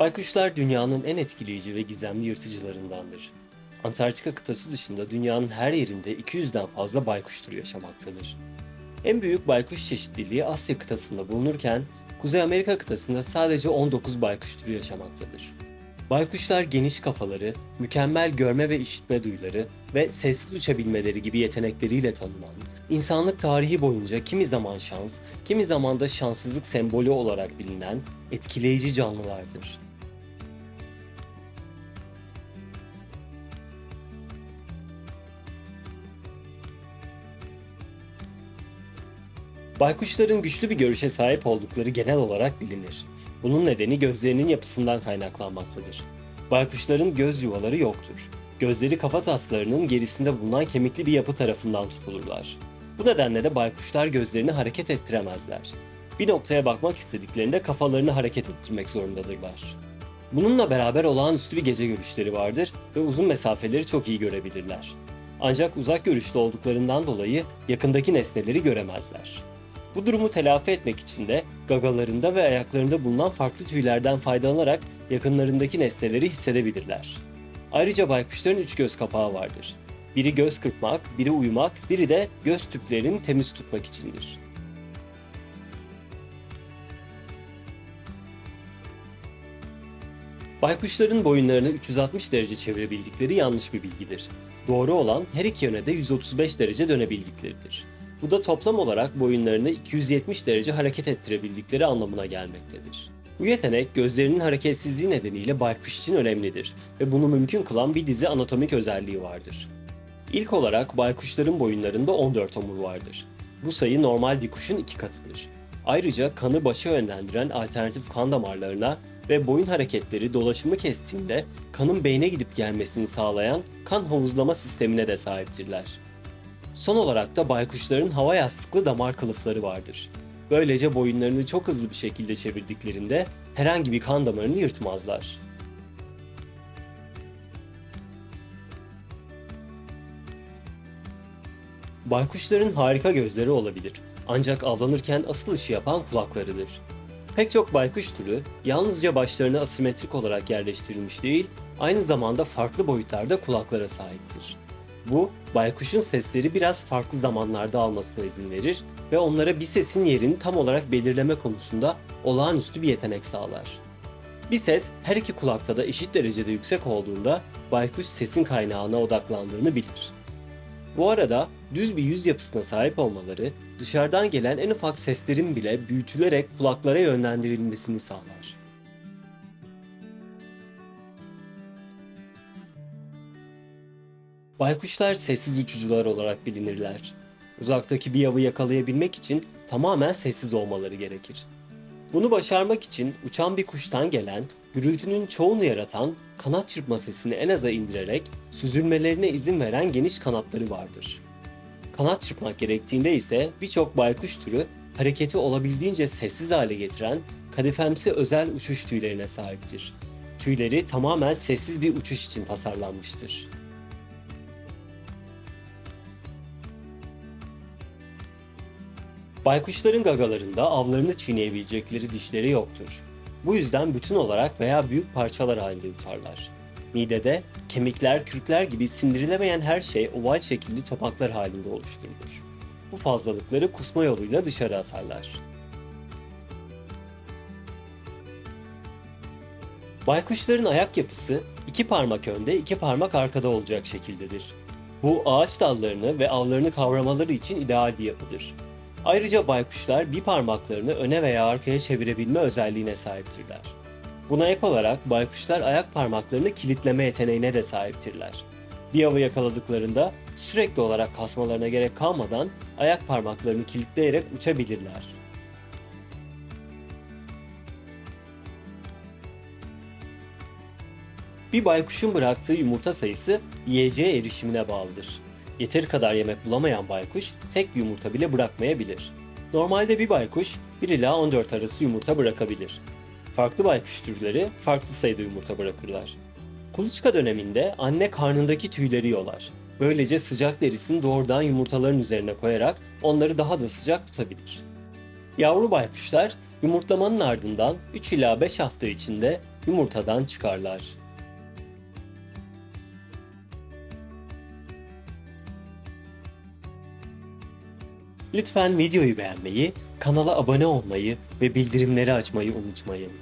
Baykuşlar dünyanın en etkileyici ve gizemli yırtıcılarındandır. Antarktika kıtası dışında dünyanın her yerinde 200'den fazla baykuş türü yaşamaktadır. En büyük baykuş çeşitliliği Asya kıtasında bulunurken, Kuzey Amerika kıtasında sadece 19 baykuş türü yaşamaktadır. Baykuşlar geniş kafaları, mükemmel görme ve işitme duyuları ve sessiz uçabilmeleri gibi yetenekleriyle tanınan, insanlık tarihi boyunca kimi zaman şans, kimi zaman da şanssızlık sembolü olarak bilinen etkileyici canlılardır. Baykuşların güçlü bir görüşe sahip oldukları genel olarak bilinir. Bunun nedeni gözlerinin yapısından kaynaklanmaktadır. Baykuşların göz yuvaları yoktur. Gözleri kafa taslarının gerisinde bulunan kemikli bir yapı tarafından tutulurlar. Bu nedenle de baykuşlar gözlerini hareket ettiremezler. Bir noktaya bakmak istediklerinde kafalarını hareket ettirmek zorundadırlar. Bununla beraber olağanüstü bir gece görüşleri vardır ve uzun mesafeleri çok iyi görebilirler. Ancak uzak görüşlü olduklarından dolayı yakındaki nesneleri göremezler. Bu durumu telafi etmek için de gagalarında ve ayaklarında bulunan farklı tüylerden faydalanarak yakınlarındaki nesneleri hissedebilirler. Ayrıca baykuşların üç göz kapağı vardır. Biri göz kırpmak, biri uyumak, biri de göz tüplerini temiz tutmak içindir. Baykuşların boyunlarını 360 derece çevirebildikleri yanlış bir bilgidir. Doğru olan her iki yöne de 135 derece dönebildikleridir. Bu da toplam olarak boyunlarını 270 derece hareket ettirebildikleri anlamına gelmektedir. Bu yetenek gözlerinin hareketsizliği nedeniyle baykuş için önemlidir ve bunu mümkün kılan bir dizi anatomik özelliği vardır. İlk olarak baykuşların boyunlarında 14 omur vardır. Bu sayı normal bir kuşun iki katıdır. Ayrıca kanı başa yönlendiren alternatif kan damarlarına ve boyun hareketleri dolaşımı kestiğinde kanın beyne gidip gelmesini sağlayan kan havuzlama sistemine de sahiptirler. Son olarak da baykuşların hava yastıklı damar kılıfları vardır. Böylece boyunlarını çok hızlı bir şekilde çevirdiklerinde herhangi bir kan damarını yırtmazlar. Baykuşların harika gözleri olabilir. Ancak avlanırken asıl işi yapan kulaklarıdır. Pek çok baykuş türü yalnızca başlarını asimetrik olarak yerleştirilmiş değil, aynı zamanda farklı boyutlarda kulaklara sahiptir. Bu, baykuşun sesleri biraz farklı zamanlarda almasına izin verir ve onlara bir sesin yerini tam olarak belirleme konusunda olağanüstü bir yetenek sağlar. Bir ses her iki kulakta da eşit derecede yüksek olduğunda baykuş sesin kaynağına odaklandığını bilir. Bu arada düz bir yüz yapısına sahip olmaları dışarıdan gelen en ufak seslerin bile büyütülerek kulaklara yönlendirilmesini sağlar. Baykuşlar sessiz uçucular olarak bilinirler. Uzaktaki bir avı yakalayabilmek için tamamen sessiz olmaları gerekir. Bunu başarmak için uçan bir kuştan gelen, gürültünün çoğunu yaratan kanat çırpma sesini en aza indirerek süzülmelerine izin veren geniş kanatları vardır. Kanat çırpmak gerektiğinde ise birçok baykuş türü hareketi olabildiğince sessiz hale getiren kadifemsi özel uçuş tüylerine sahiptir. Tüyleri tamamen sessiz bir uçuş için tasarlanmıştır. Baykuşların gagalarında avlarını çiğneyebilecekleri dişleri yoktur. Bu yüzden bütün olarak veya büyük parçalar halinde yutarlar. Midede kemikler, kürkler gibi sindirilemeyen her şey oval şekilli topaklar halinde oluşturulur. Bu fazlalıkları kusma yoluyla dışarı atarlar. Baykuşların ayak yapısı iki parmak önde, iki parmak arkada olacak şekildedir. Bu ağaç dallarını ve avlarını kavramaları için ideal bir yapıdır. Ayrıca baykuşlar bir parmaklarını öne veya arkaya çevirebilme özelliğine sahiptirler. Buna ek olarak baykuşlar ayak parmaklarını kilitleme yeteneğine de sahiptirler. Bir avı yakaladıklarında sürekli olarak kasmalarına gerek kalmadan ayak parmaklarını kilitleyerek uçabilirler. Bir baykuşun bıraktığı yumurta sayısı yiyeceğe erişimine bağlıdır. Yeteri kadar yemek bulamayan baykuş tek bir yumurta bile bırakmayabilir. Normalde bir baykuş 1 ila 14 arası yumurta bırakabilir. Farklı baykuş türleri farklı sayıda yumurta bırakırlar. Kuluçka döneminde anne karnındaki tüyleri yolar. Böylece sıcak derisini doğrudan yumurtaların üzerine koyarak onları daha da sıcak tutabilir. Yavru baykuşlar yumurtlamanın ardından 3 ila 5 hafta içinde yumurtadan çıkarlar. Lütfen videoyu beğenmeyi, kanala abone olmayı ve bildirimleri açmayı unutmayın.